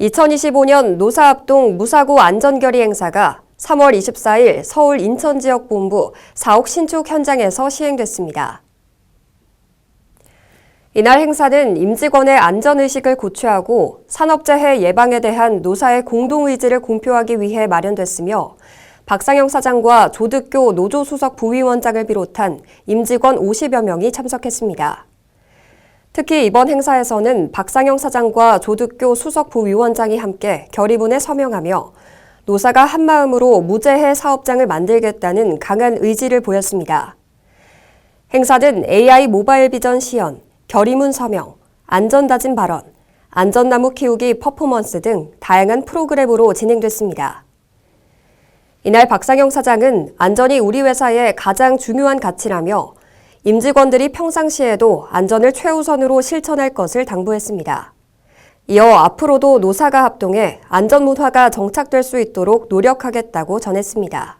2025년 노사합동 무사고 안전결의 행사가 3월 24일 서울 인천지역본부 사옥 신축 현장에서 시행됐습니다. 이날 행사는 임직원의 안전의식을 고취하고 산업재해 예방에 대한 노사의 공동의지를 공표하기 위해 마련됐으며 박상영 사장과 조득교 노조수석 부위원장을 비롯한 임직원 50여 명이 참석했습니다. 특히 이번 행사에서는 박상영 사장과 조득교 수석 부위원장이 함께 결의문에 서명하며 노사가 한마음으로 무재해 사업장을 만들겠다는 강한 의지를 보였습니다. 행사는 AI 모바일 비전 시연, 결의문 서명, 안전다짐 발언, 안전나무 키우기 퍼포먼스 등 다양한 프로그램으로 진행됐습니다. 이날 박상영 사장은 안전이 우리 회사의 가장 중요한 가치라며 임직원들이 평상시에도 안전을 최우선으로 실천할 것을 당부했습니다. 이어 앞으로도 노사가 합동해 안전 문화가 정착될 수 있도록 노력하겠다고 전했습니다.